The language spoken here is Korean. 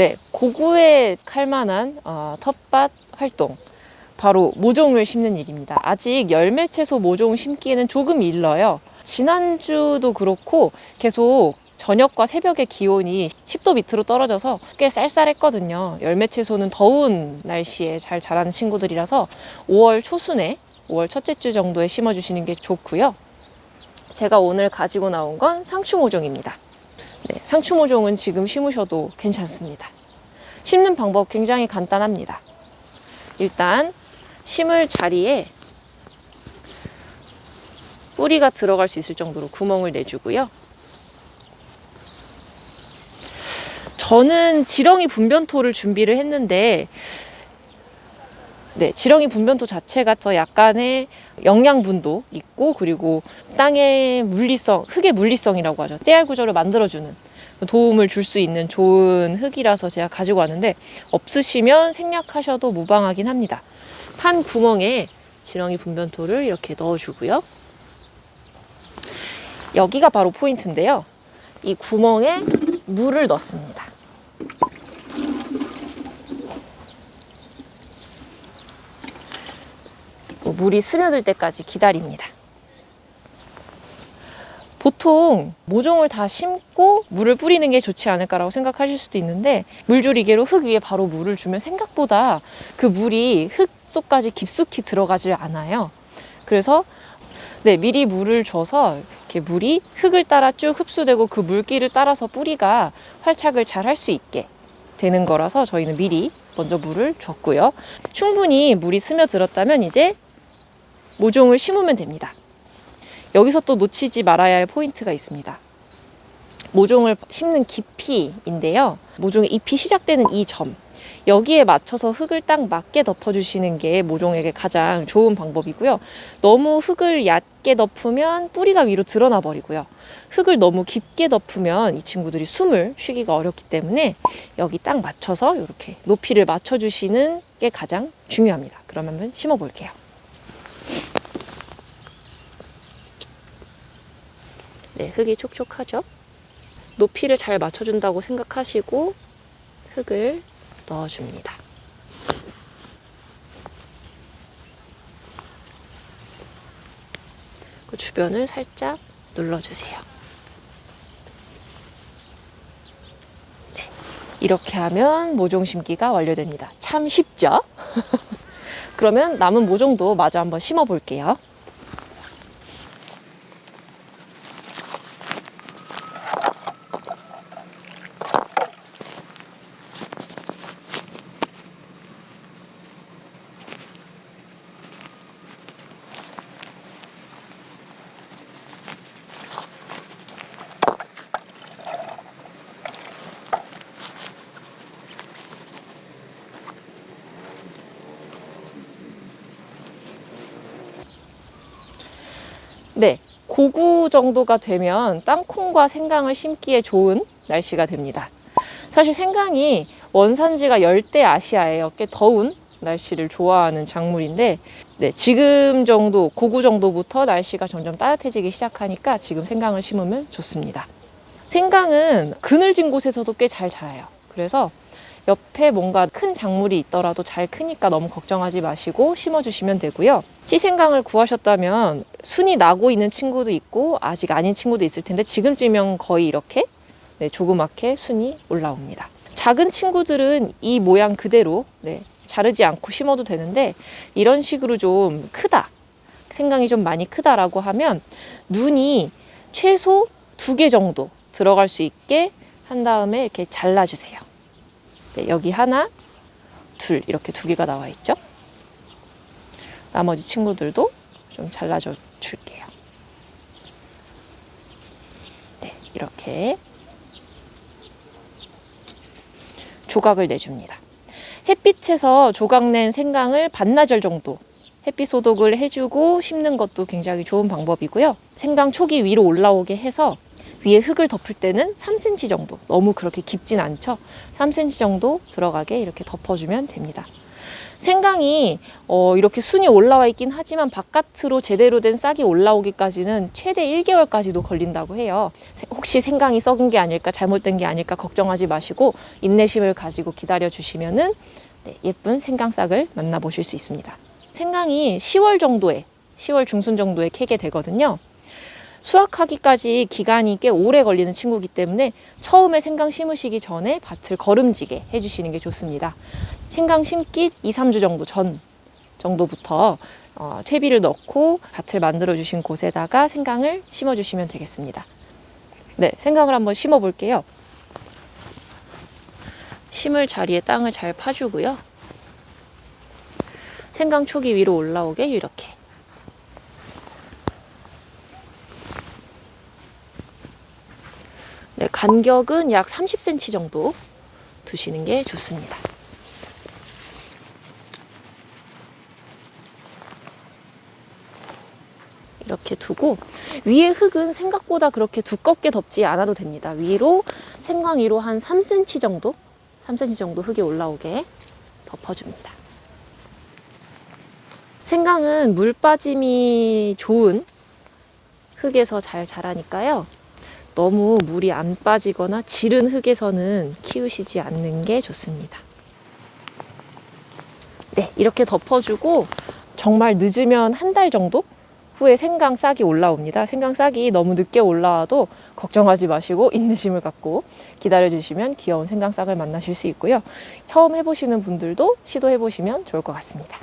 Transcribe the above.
네, 고구에 칼만한 어, 텃밭 활동. 바로 모종을 심는 일입니다. 아직 열매 채소 모종 심기에는 조금 일러요. 지난주도 그렇고 계속 저녁과 새벽의 기온이 10도 밑으로 떨어져서 꽤 쌀쌀했거든요. 열매 채소는 더운 날씨에 잘 자라는 친구들이라서 5월 초순에 5월 첫째 주 정도에 심어주시는 게 좋고요. 제가 오늘 가지고 나온 건 상추 모종입니다. 네, 상추 모종은 지금 심으셔도 괜찮습니다. 심는 방법 굉장히 간단합니다. 일단 심을 자리에 뿌리가 들어갈 수 있을 정도로 구멍을 내주고요. 저는 지렁이 분변토를 준비를 했는데 네, 지렁이 분변토 자체가 더 약간의 영양분도 있고 그리고 땅의 물리성, 흙의 물리성이라고 하죠. 떼알 구조를 만들어주는 도움을 줄 수 있는 좋은 흙이라서 제가 가지고 왔는데 없으시면 생략하셔도 무방하긴 합니다. 판 구멍에 지렁이 분변토를 이렇게 넣어주고요. 여기가 바로 포인트인데요. 이 구멍에 물을 넣습니다. 또 물이 스며들 때까지 기다립니다. 보통 모종을 다 심고 물을 뿌리는 게 좋지 않을까라고 생각하실 수도 있는데 물줄이개로 흙 위에 바로 물을 주면 생각보다 그 물이 흙 속까지 깊숙이 들어가질 않아요. 그래서 네, 미리 물을 줘서 이렇게 물이 흙을 따라 쭉 흡수되고 그 물기를 따라서 뿌리가 활착을 잘 할 수 있게 되는 거라서 저희는 미리 먼저 물을 줬고요. 충분히 물이 스며들었다면 이제 모종을 심으면 됩니다. 여기서 또 놓치지 말아야 할 포인트가 있습니다. 모종을 심는 깊이인데요. 모종의 잎이 시작되는 이 점. 여기에 맞춰서 흙을 딱 맞게 덮어주시는 게 모종에게 가장 좋은 방법이고요. 너무 흙을 얕게 덮으면 뿌리가 위로 드러나 버리고요. 흙을 너무 깊게 덮으면 이 친구들이 숨을 쉬기가 어렵기 때문에 여기 딱 맞춰서 이렇게 높이를 맞춰주시는 게 가장 중요합니다. 그러면 한번 심어 볼게요. 네, 흙이 촉촉하죠? 높이를 잘 맞춰준다고 생각하시고 흙을 넣어줍니다. 그 주변을 살짝 눌러주세요. 네, 이렇게 하면 모종 심기가 완료됩니다. 참 쉽죠? 그러면 남은 모종도 마저 한번 심어 볼게요. 네, 고구 정도가 되면 땅콩과 생강을 심기에 좋은 날씨가 됩니다. 사실 생강이 원산지가 열대 아시아예요. 꽤 더운 날씨를 좋아하는 작물인데, 네, 지금 정도, 고구 정도부터 날씨가 점점 따뜻해지기 시작하니까 지금 생강을 심으면 좋습니다. 생강은 그늘진 곳에서도 꽤 잘 자라요. 그래서 옆에 뭔가 큰 작물이 있더라도 잘 크니까 너무 걱정하지 마시고 심어주시면 되고요. 씨생강을 구하셨다면 순이 나고 있는 친구도 있고 아직 아닌 친구도 있을 텐데 지금쯤이면 거의 이렇게 네, 조그맣게 순이 올라옵니다. 작은 친구들은 이 모양 그대로 네, 자르지 않고 심어도 되는데 이런 식으로 좀 크다. 생강이 좀 많이 크다라고 하면 눈이 최소 두 개 정도 들어갈 수 있게 한 다음에 이렇게 잘라주세요. 네, 여기 하나, 둘 이렇게 두 개가 나와 있죠. 나머지 친구들도 좀 잘라줘 줄게요. 네, 이렇게 조각을 내줍니다. 햇빛에서 조각낸 생강을 반나절 정도 햇빛 소독을 해주고 심는 것도 굉장히 좋은 방법이고요. 생강 촉이 위로 올라오게 해서 위에 흙을 덮을 때는 3cm 정도 너무 그렇게 깊진 않죠 3cm 정도 들어가게 이렇게 덮어주면 됩니다 생강이 어, 이렇게 순이 올라와 있긴 하지만 바깥으로 제대로 된 싹이 올라오기까지는 최대 1개월까지도 걸린다고 해요. 세- 혹시 생강이 썩은 게 아닐까 잘못된 게 아닐까 걱정하지 마시고 인내심을 가지고 기다려 주시면은 네, 예쁜 생강 싹을 만나보실 수 있습니다. 생강이 10월 정도에 10월 중순 정도에 캐게 되거든요. 수확하기까지 기간이 꽤 오래 걸리는 친구이기 때문에 처음에 생강 심으시기 전에 밭을 거름지게 해주시는 게 좋습니다. 생강 심기 2, 3주 정도 전 정도부터 어, 퇴비를 넣고 밭을 만들어 주신 곳에다가 생강을 심어 주시면 되겠습니다. 네, 생강을 한번 심어 볼게요. 심을 자리에 땅을 잘 파주고요. 생강 촉이 위로 올라오게 이렇게 간격은 약 30cm 정도 두시는 게 좋습니다. 이렇게 두고 위에 흙은 생각보다 그렇게 두껍게 덮지 않아도 됩니다. 위로 생강 위로 한 3cm 정도, 3cm 정도 흙이 올라오게 덮어줍니다. 생강은 물 빠짐이 좋은 흙에서 잘 자라니까요. 너무 물이 안 빠지거나 지른 흙에서는 키우시지 않는 게 좋습니다. 네, 이렇게 덮어주고 정말 늦으면 한 달 정도 후에 생강 싹이 올라옵니다. 생강 싹이 너무 늦게 올라와도 걱정하지 마시고 인내심을 갖고 기다려주시면 귀여운 생강 싹을 만나실 수 있고요. 처음 해보시는 분들도 시도해보시면 좋을 것 같습니다.